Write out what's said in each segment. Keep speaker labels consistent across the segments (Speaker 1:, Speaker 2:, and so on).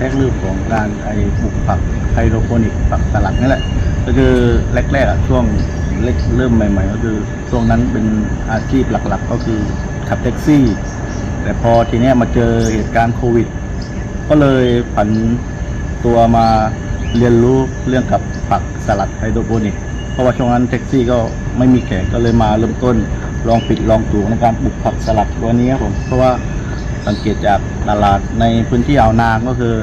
Speaker 1: แรกเรื่องของการไอ้ปลูกผักไฮโดรโปนิกผักสลัดนี่แหละ ก็คือแรกๆอะช่วงเล็กเริ่มใหม่ ๆ ก็คือช่วงนั้นเป็นอาชีพหลักๆ ก็คือขับแท็กซี่ แต่พอทีเนี้ยมาเจอเหตุการณ์โควิด ก็เลยผันตัวมาเรียนรู้เรื่องกับผักสลัดไฮโดรโปนิกเพราะว่าช่วงนั้นแท็กซี่ก็ไม่มีแขกก็เลยมาเริ่มต้นลองปิดลองถูกในการปลูกผักสลัดตัวนี้ครับผมเพราะว่า สังเกตจากตลาดในพื้นที่อ่าวนางก็คือ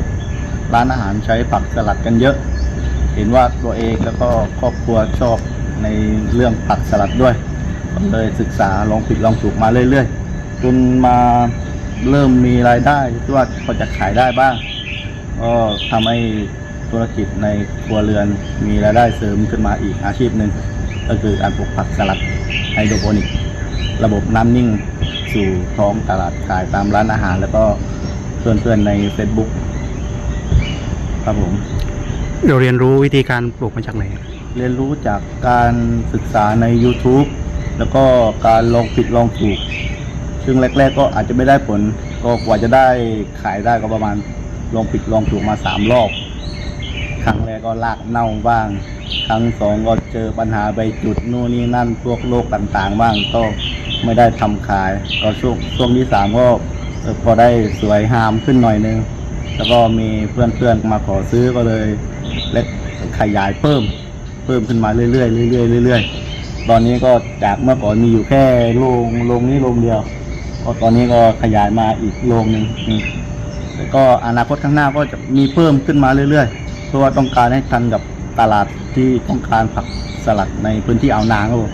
Speaker 1: ร้านอาหารใช้ผักสลัดกันเยอะ เห็นว่าตัวเองแล้วก็ครอบครัวชอบในเรื่องผักสลัดด้วยก็เลยศึกษาลองผิดลองถูกมาเรื่อยๆ จนมาเริ่มมีรายได้ที่ว่าพอจะขายได้บ้าง ก็ทำให้ธุรกิจในครัวเรือนมีรายได้เสริมขึ้นมาอีกอาชีพหนึ่งก็คือการปลูกผักสลัดไฮโดรโปนิก ระบบน้ำนิ่ง สู่ท้องตลาดขายตามร้านอาหาร แล้วก็เพื่อนๆใน Facebook ครับผม
Speaker 2: เราเรียนรู้วิธีการปลูกมาจากไหน
Speaker 1: เรียนรู้จากการศึกษาใน YouTube แล้วก็การลองผิดลองถูก ซึ่งแรก ๆ ก็อาจจะไม่ได้ผล ก็กว่าจะได้ขายได้ก็ประมาณลองผิดลองถูกมาสามรอบ ครั้งแรกก็ลากเน่าบ้าง ครั้งสองก็เจอปัญหาใบจุดนู่นนี่นั่นพวกโรคต่างๆ บ้างก็ ไม่ได้ทำขาย ก็ช่วงช่วงที่สามก็พอได้สวยหามขึ้นหน่อยนึง แล้วก็มีเพื่อนๆมาขอซื้อก็เลยเล็กขยายเพิ่ม เพิ่มขึ้นมาเรื่อยๆเรื่อยๆเรื่อยๆ ตอนนี้ก็จากเมื่อก่อนมีอยู่แค่โรงโรงนี้โรงเดียวก็ตอนนี้ก็ขยายมาอีกโรงหนึ่งแล้วก็อนาคตข้างหน้าก็จะมีเพิ่มขึ้นมาเรื่อยๆ เพราะว่าต้องการให้ทันกับตลาดที่ต้องการผักสลัดในพื้นที่อ่าวนางครับผม